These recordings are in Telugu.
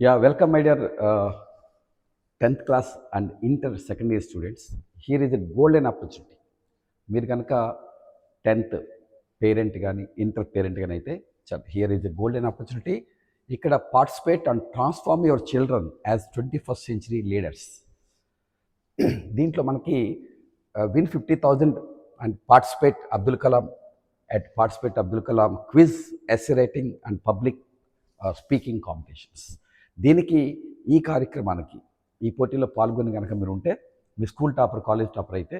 Yeah, welcome, my dear uh, 10th class and inter secondary students. Here is a golden opportunity. మీరు కనుక టెన్త్ పేరెంట్ కానీ ఇంటర్ పేరెంట్ కానీ అయితే here is a golden opportunity ఇక్కడ participate and transform your children as twenty first century leaders దీంట్లో మనకి win fifty thousand and participate Abdul Kalam at participate Abdul Kalam quiz essay writing and public speaking competitions దీనికి ఈ కార్యక్రమానికి ఈ పోటీలో పాల్గొని కనుక మీరు ఉంటే మీ స్కూల్ టాపర్ కాలేజ్ టాపర్ అయితే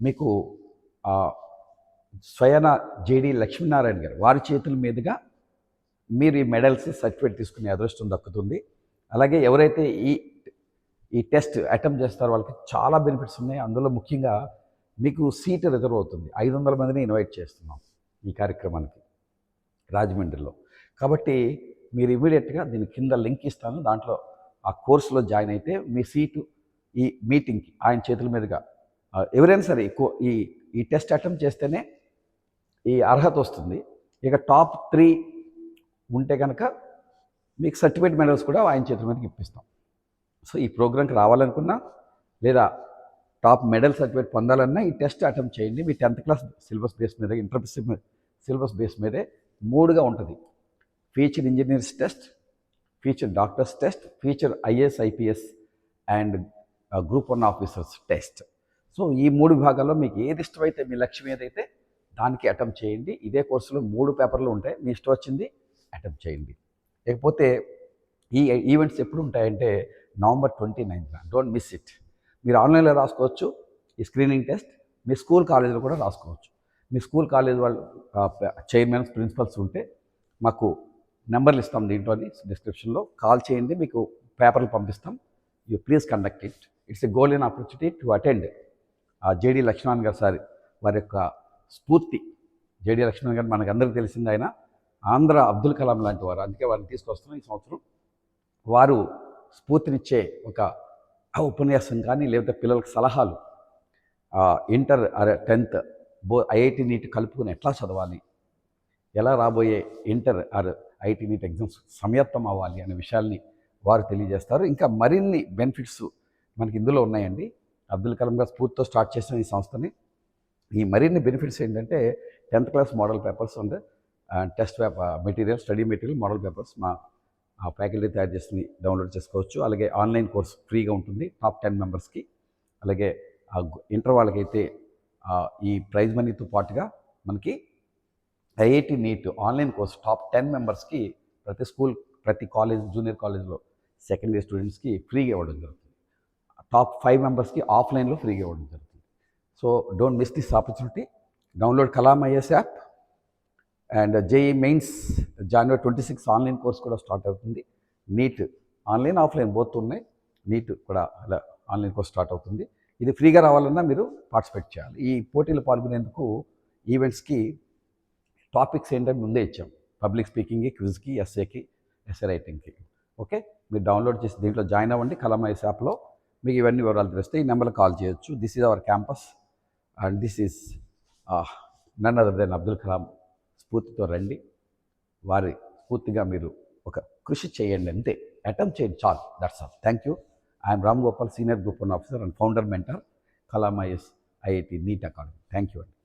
మీకు స్వయన జేడి లక్ష్మీనారాయణ గారు వారి చేతుల మీదుగా మీరు ఈ మెడల్స్ సర్టిఫికేట్ తీసుకునే అదృష్టం దక్కుతుంది. అలాగే ఎవరైతే ఈ ఈ టెస్ట్ అటెంప్ట్ చేస్తారో వాళ్ళకి చాలా బెనిఫిట్స్ ఉన్నాయి. అందులో ముఖ్యంగా మీకు సీట్ రిజర్వ్ అవుతుంది. ఐదు వందల మందిని ఇన్వైట్ చేస్తున్నాం ఈ కార్యక్రమానికి రాజమండ్రిలో. కాబట్టి మీరు ఇమీడియట్గా దీని కింద లింక్ ఇస్తాను. దాంట్లో ఆ కోర్సులో జాయిన్ అయితే మీ సీటు ఈ మీటింగ్కి ఆయన చేతుల మీదుగా. ఎవరైనా సరే ఈ ఈ టెస్ట్ అటెంప్ట్ చేస్తేనే ఈ అర్హత వస్తుంది. ఇక టాప్ త్రీ ఉంటే కనుక మీకు సర్టిఫికేట్ మెడల్స్ కూడా ఆయన చేతుల మీదకి ఇప్పిస్తాం. సో ఈ ప్రోగ్రాంకి రావాలనుకున్నా లేదా టాప్ మెడల్ సర్టిఫికేట్ పొందాలన్నా ఈ టెస్ట్ అటెంప్ట్ చేయండి. మీ టెన్త్ క్లాస్ సిలబస్ బేస్ మీద ఇంటర్ సిలబస్ బేస్ మీదే మూడుగా ఉంటుంది. Future engineers test future doctors test future IAS IPS and group one officers test so ఈ మూడు విభాగాల్లో మీకు ఏది ఇష్టమైతే మీ లక్ష్యం ఏదైతే దానికి అటెంప్ట్ చేయండి. ఇదే కోర్సులో మూడు పేపర్లు ఉంటాయి. మీ ఇష్టం వచ్చింది అటెంప్ట్ చేయండి. లేకపోతే ఈ ఈవెంట్స్ ఎప్పుడు ఉంటాయంటే నవంబర్ ట్వంటీ నైన్త్న డోంట్ మిస్ ఇట్ మీరు ఆన్లైన్లో రాసుకోవచ్చు. ఈ స్క్రీనింగ్ టెస్ట్ మీ స్కూల్ కాలేజీలో కూడా రాసుకోవచ్చు. మీ స్కూల్ కాలేజ్ వాళ్ళు చైర్మన్స్ ప్రిన్సిపల్స్ ఉంటే మాకు నెంబర్లు ఇస్తాం దీంట్లోని డిస్క్రిప్షన్లో. కాల్ చేయండి మీకు పేపర్లు పంపిస్తాం. You please conduct it. It's a golden opportunity to attend. JD Lakshman గారు సార్ వారి యొక్క స్ఫూర్తి. జేడి లక్ష్మణ్ గారు మనకు అందరికీ తెలిసింది ఆయన. ఆంధ్ర అబ్దుల్ కలాం లాంటి వారు. అందుకే వారిని తీసుకొస్తున్నాం ఈ సంవత్సరం. వారు స్ఫూర్తినిచ్చే ఒక ఉపన్యాసం కానీ లేకపోతే పిల్లలకు సలహాలు. ఇంటర్ అరే టెన్త్ బో ఐఐటి నీట్ కలుపుకుని ఎట్లా చదవాలి? ఎలా రాబోయే inter or IT NEET exams సమయత్వం అవ్వాలి అనే విషయాల్ని వారు తెలియజేస్తారు. ఇంకా మరిన్ని బెనిఫిట్స్ మనకి ఇందులో ఉన్నాయండి. అబ్దుల్ కలాం గారు స్ఫూర్తితో స్టార్ట్ చేసిన ఈ సంస్థని. ఈ మరిన్ని బెనిఫిట్స్ ఏంటంటే tenth class model papers and test paper material study material model papers మా ఆ ఫ్యాకల్టీ తయారు చేసి డౌన్లోడ్ చేసుకోవచ్చు. అలాగే ఆన్లైన్ కోర్స్ ఫ్రీగా ఉంటుంది టాప్ టెన్ మెంబర్స్కి. అలాగే ఆ ఇంటర్ వాళ్ళకైతే ఈ ప్రైజ్ మనీతో పాటుగా మనకి IIT NEET online course top ten మెంబర్స్కి ప్రతి స్కూల్ ప్రతి కాలేజ్ జూనియర్ కాలేజ్లో సెకండ్ ఇయర్ స్టూడెంట్స్కి ఫ్రీగా ఇవ్వడం జరుగుతుంది. టాప్ ఫైవ్ మెంబర్స్కి ఆఫ్లైన్లో ఫ్రీగా ఇవ్వడం జరుగుతుంది. So don't miss this opportunity. Download Kalam IAS app and JEE mains January twenty six online course కూడా స్టార్ట్ అవుతుంది. నీట్ ఆన్లైన్ ఆఫ్లైన్ బోత్ ఉన్నాయి. నీట్ కూడా అలా ఆన్లైన్ కోర్స్ స్టార్ట్ అవుతుంది. ఇది ఫ్రీగా రావాలన్నా మీరు పార్టిసిపేట్ చేయాలి. ఈ పోటీలో పాల్గొనేందుకు ఈవెంట్స్కి టాపిక్స్ ఏంటంటే ముందే ఇచ్చాం. పబ్లిక్ స్పీకింగ్కి క్విజ్కి ఎస్ఏకి ఎస్ఏ రైటింగ్కి. ఓకే? మీరు డౌన్లోడ్ చేసి దీంట్లో జాయిన్ అవ్వండి. కలమైస్ యాప్లో మీకు ఇవన్నీ వివరాలు తెలిస్తే ఈ నెంబర్లో కాల్ చేయొచ్చు. This is our campus and this is none other than Abdul Kalam స్ఫూర్తితో రండి. వారి స్ఫూర్తిగా మీరు ఒక కృషి చేయండి అంతే. అటెంప్ట్ చేయండి. చాలు. That's all thank you I'm Ram Gopal senior group one officer and founder mentor Kalam IAS IIT NEET academy thank you అండి